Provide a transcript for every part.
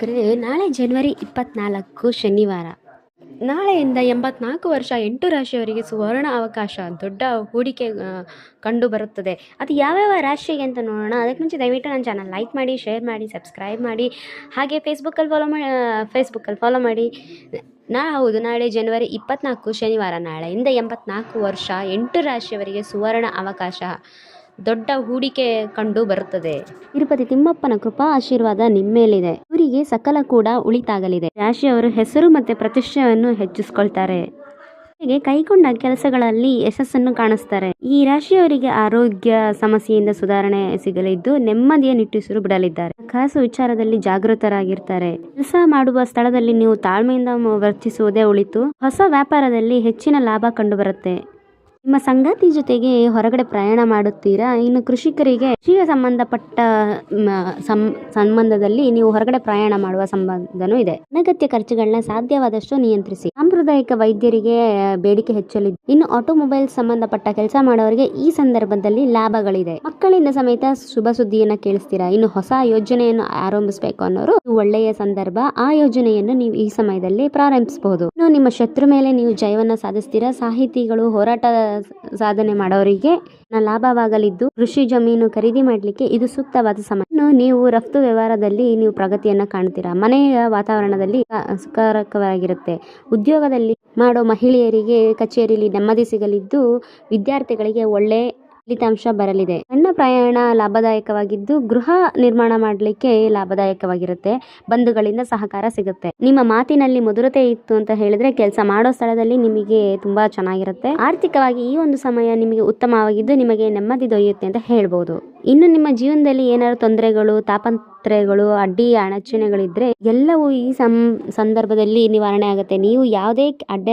ವೀಕ್ಷಕರೇ ನಾಳೆ ಜನವರಿ ಇಪ್ಪತ್ನಾಲ್ಕು ಶನಿವಾರ. ನಾಳೆಯಿಂದ ಎಂಬತ್ನಾಲ್ಕು ವರ್ಷ ಎಂಟು ರಾಶಿಯವರಿಗೆ ಸುವರ್ಣ ಅವಕಾಶ, ದೊಡ್ಡ ಹೂಡಿಕೆ ಕಂಡು ಬರುತ್ತದೆ. ಅದು ಯಾವ್ಯಾವ ರಾಶಿಗೆ ಅಂತ ನೋಡೋಣ. ಅದಕ್ಕೆ ಮುಂಚೆ ದಯವಿಟ್ಟು ನನ್ನ ಚಾನಲ್ ಲೈಕ್ ಮಾಡಿ ಶೇರ್ ಮಾಡಿ ಸಬ್ಸ್ಕ್ರೈಬ್ ಮಾಡಿ. ಹಾಗೆ ಫೇಸ್ಬುಕ್ಕಲ್ಲಿ ಫಾಲೋ ಮಾಡಿ ಫೇಸ್ಬುಕ್ಕಲ್ಲಿ ಫಾಲೋ ಮಾಡಿ. ನಾ, ಹೌದು, ನಾಳೆ ಜನವರಿ ಇಪ್ಪತ್ನಾಲ್ಕು ಶನಿವಾರ. ನಾಳೆಯಿಂದ ಎಂಬತ್ನಾಲ್ಕು ವರ್ಷ ಎಂಟು ರಾಶಿಯವರಿಗೆ ಸುವರ್ಣ ಅವಕಾಶ, ದೊಡ್ಡ ಹೂಡಿಕೆ ಕಂಡು ಬರುತ್ತದೆ. ತಿರುಪತಿ ತಿಮ್ಮಪ್ಪನ ಕೃಪಾ, ಆಶೀರ್ವಾದ ನಿಮ್ಮೇಲಿದೆ. ಇವರಿಗೆ ಸಕಲ ಕೂಡ ಉಳಿತಾಗಲಿದೆ. ರಾಶಿಯವರು ಹೆಸರು ಮತ್ತೆ ಪ್ರತಿಷ್ಠೆಯನ್ನು ಹೆಚ್ಚಿಸ್ಕೊಳ್ತಾರೆ. ಕೈಗೊಂಡ ಕೆಲಸಗಳಲ್ಲಿ ಯಶಸ್ಸನ್ನು ಕಾಣಿಸ್ತಾರೆ. ಈ ರಾಶಿಯವರಿಗೆ ಆರೋಗ್ಯ ಸಮಸ್ಯೆಯಿಂದ ಸುಧಾರಣೆ ಸಿಗಲಿದ್ದು ನೆಮ್ಮದಿಯ ನಿಟ್ಟುಸಿರು ಬಿಡಲಿದ್ದಾರೆ. ಹಣಕಾಸು ವಿಚಾರದಲ್ಲಿ ಜಾಗೃತರಾಗಿರ್ತಾರೆ. ಕೆಲಸ ಮಾಡುವ ಸ್ಥಳದಲ್ಲಿ ನೀವು ತಾಳ್ಮೆಯಿಂದ ವರ್ತಿಸುವುದೇ ಉಳಿತು. ಹೊಸ ವ್ಯಾಪಾರದಲ್ಲಿ ಹೆಚ್ಚಿನ ಲಾಭ ಕಂಡುಬರುತ್ತೆ. ನಿಮ್ಮ ಸಂಗಾತಿ ಜೊತೆಗೆ ಹೊರಗಡೆ ಪ್ರಯಾಣ ಮಾಡುತ್ತೀರಾ? ಇನ್ನು ಕೃಷಿಕರಿಗೆ ಕೃಷಿಗೆ ಸಂಬಂಧಪಟ್ಟ ಸಂಬಂಧದಲ್ಲಿ ನೀವು ಹೊರಗಡೆ ಪ್ರಯಾಣ ಮಾಡುವ ಸಂಬಂಧನೂ ಇದೆ. ಅನಗತ್ಯ ಖರ್ಚುಗಳನ್ನ ಸಾಧ್ಯವಾದಷ್ಟು ನಿಯಂತ್ರಿಸಿ. ಸಾಂಪ್ರದಾಯಿಕ ವೈದ್ಯರಿಗೆ ಬೇಡಿಕೆ ಹೆಚ್ಚಲಿದೆ. ಇನ್ನು ಆಟೋಮೊಬೈಲ್ ಸಂಬಂಧಪಟ್ಟ ಕೆಲಸ ಮಾಡೋರಿಗೆ ಈ ಸಂದರ್ಭದಲ್ಲಿ ಲಾಭಗಳಿದೆ. ಮಕ್ಕಳಿಂದ ಸಮೇತ ಶುಭ ಸುದ್ದಿಯನ್ನ ಕೇಳಿಸ್ತೀರಾ? ಇನ್ನು ಹೊಸ ಯೋಜನೆಯನ್ನು ಆರಂಭಿಸಬೇಕು ಅನ್ನೋರು ಒಳ್ಳೆಯ ಸಂದರ್ಭ. ಆ ಯೋಜನೆಯನ್ನು ನೀವು ಈ ಸಮಯದಲ್ಲಿ ಪ್ರಾರಂಭಿಸಬಹುದು. ಇನ್ನು ನಿಮ್ಮ ಶತ್ರು ಮೇಲೆ ನೀವು ಜಯವನ್ನ ಸಾಧಿಸ್ತೀರಾ? ಸಾಹಿತಿಗಳು ಹೋರಾಟ ಸಾಧನೆ ಮಾಡೋರಿಗೆ ಲಾಭವಾಗಲಿದ್ದು, ಕೃಷಿ ಜಮೀನು ಖರೀದಿ ಮಾಡಲಿಕ್ಕೆ ಇದು ಸೂಕ್ತವಾದ ಸಮಯ. ನೀವು ರಫ್ತು ವ್ಯವಹಾರದಲ್ಲಿ ನೀವು ಪ್ರಗತಿಯನ್ನ ಕಾಣ್ತೀರಾ? ಮನೆಯ ವಾತಾವರಣದಲ್ಲಿ ಸ- ಸುಖಕರವಾಗಿರುತ್ತೆ. ಉದ್ಯೋಗದಲ್ಲಿ ಮಾಡೋ ಮಹಿಳೆಯರಿಗೆ ಕಚೇರಿಯಲ್ಲಿ ನೆಮ್ಮದಿ ಸಿಗಲಿದ್ದು ವಿದ್ಯಾರ್ಥಿಗಳಿಗೆ ಒಳ್ಳೆ ಫಲಿತಾಂಶ ಬರಲಿದೆ. ಸಣ್ಣ ಪ್ರಯಾಣ ಲಾಭದಾಯಕವಾಗಿದ್ದು ಗೃಹ ನಿರ್ಮಾಣ ಮಾಡಲಿಕ್ಕೆ ಲಾಭದಾಯಕವಾಗಿರುತ್ತೆ. ಬಂಧುಗಳಿಂದ ಸಹಕಾರ ಸಿಗುತ್ತೆ. ನಿಮ್ಮ ಮಾತಿನಲ್ಲಿ ಮಧುರತೆ ಇತ್ತು ಅಂತ ಹೇಳಿದ್ರೆ ಕೆಲಸ ಮಾಡೋ ಸ್ಥಳದಲ್ಲಿ ನಿಮಗೆ ತುಂಬಾ ಚೆನ್ನಾಗಿರುತ್ತೆ. ಆರ್ಥಿಕವಾಗಿ ಈ ಒಂದು ಸಮಯ ನಿಮಗೆ ಉತ್ತಮವಾಗಿದ್ದು ನಿಮಗೆ ನೆಮ್ಮದಿ ದೊರೆಯುತ್ತೆ ಅಂತ ಹೇಳ್ಬೋದು. ಇನ್ನು ನಿಮ್ಮ ಜೀವನದಲ್ಲಿ ಏನಾದ್ರು ತೊಂದರೆಗಳು ತಾಪತ್ರಯಗಳು ಅಡ್ಡಿ, ಅಡಚಣೆಗಳಿದ್ರೆ ಎಲ್ಲವೂ ಈ ಸಂ, ಸಂದರ್ಭದಲ್ಲಿ ನಿವಾರಣೆ ಆಗುತ್ತೆ. ನೀವು ಯಾವುದೇ ಅಡ್ಡ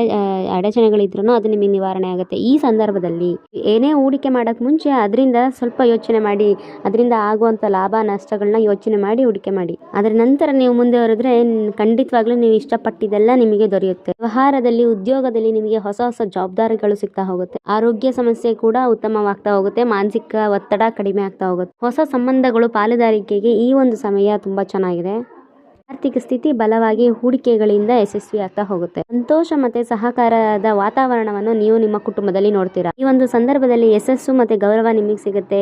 ಅಡಚಣೆಗಳಿದ್ರು ಅದು ನಿಮಗೆ ನಿವಾರಣೆ ಆಗುತ್ತೆ. ಈ ಸಂದರ್ಭದಲ್ಲಿ ಏನೇ ಹೂಡಿಕೆ ಮಾಡಕ್ ಮುಂಚೆ ಅದರಿಂದ ಸ್ವಲ್ಪ ಯೋಚನೆ ಮಾಡಿ, ಅದರಿಂದ ಆಗುವಂತ ಲಾಭ, ನಷ್ಟಗಳನ್ನ ಯೋಚನೆ ಮಾಡಿ ಹೂಡಿಕೆ ಮಾಡಿ. ಅದರ ನಂತರ ನೀವು ಮುಂದೆ ಹೊರದ್ರೆ ಖಂಡಿತವಾಗ್ಲೂ ನೀವು ಇಷ್ಟಪಟ್ಟಿದ್ದೆಲ್ಲ ನಿಮಗೆ ದೊರೆಯುತ್ತೆ. ವ್ಯವಹಾರದಲ್ಲಿ, ಉದ್ಯೋಗದಲ್ಲಿ ನಿಮಗೆ ಹೊಸ ಹೊಸ ಜವಾಬ್ದಾರಿಗಳು ಸಿಗ್ತಾ ಹೋಗುತ್ತೆ. ಆರೋಗ್ಯ ಸಮಸ್ಯೆ ಕೂಡ ಉತ್ತಮವಾಗ್ತಾ ಹೋಗುತ್ತೆ. ಮಾನಸಿಕ ಒತ್ತಡ ಕಡಿಮೆ ಆಗ್ತಾ ಹೋಗುತ್ತೆ. ಹೊಸ ಸಂಬಂಧಗಳು ಪಾಲುದಾರಿಕೆಗೆ ಈ ಒಂದು ಸಮಯ ತುಂಬಾ ಚೆನ್ನಾಗಿದೆ. ಆರ್ಥಿಕ ಸ್ಥಿತಿ ಬಲವಾಗಿ ಹೂಡಿಕೆಗಳಿಂದ ಯಶಸ್ವಿ ಆಗ್ತಾ ಹೋಗುತ್ತೆ. ಸಂತೋಷ ಮತ್ತೆ ಸಹಕಾರದ ವಾತಾವರಣವನ್ನು ನೀವು ನಿಮ್ಮ ಕುಟುಂಬದಲ್ಲಿ ನೋಡ್ತೀರಾ? ಈ ಒಂದು ಸಂದರ್ಭದಲ್ಲಿ ಯಶಸ್ಸು ಮತ್ತೆ ಗೌರವ ನಿಮಗೆ ಸಿಗುತ್ತೆ.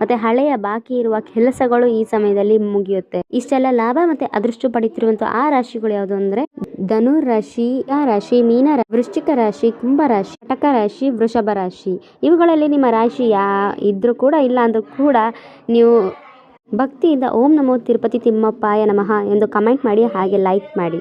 ಮತ್ತೆ ಹಳೆಯ ಬಾಕಿ ಇರುವ ಕೆಲಸಗಳು ಈ ಸಮಯದಲ್ಲಿ ಮುಗಿಯುತ್ತೆ. ಇಷ್ಟೆಲ್ಲ ಲಾಭ ಮತ್ತೆ ಅದೃಷ್ಟ ಪಡಿತಿರುವಂತ ಆ ರಾಶಿಗಳು ಯಾವುದು ಅಂದ್ರೆ? ಧನು ರಾಶಿ ಆ ರಾಶಿ, ಮೀನ ವೃಶ್ಚಿಕ ರಾಶಿ, ಕುಂಭ ರಾಶಿ, ಕಟಕ ರಾಶಿ, ವೃಷಭ ರಾಶಿ. ಇವುಗಳಲ್ಲಿ ನಿಮ್ಮ ರಾಶಿ ಯಾ ಇದ್ರೂ ಕೂಡ ಇಲ್ಲ ಅಂದ್ರೂ ಕೂಡ ನೀವು ಭಕ್ತಿಯಿಂದ ಓಂ ನಮೋ ತಿರುಪತಿ ತಿಮ್ಮಪ್ಪಾಯ ನಮಃ ಎಂದು ಕಮೆಂಟ್ ಮಾಡಿ ಹಾಗೆ ಲೈಕ್ ಮಾಡಿ.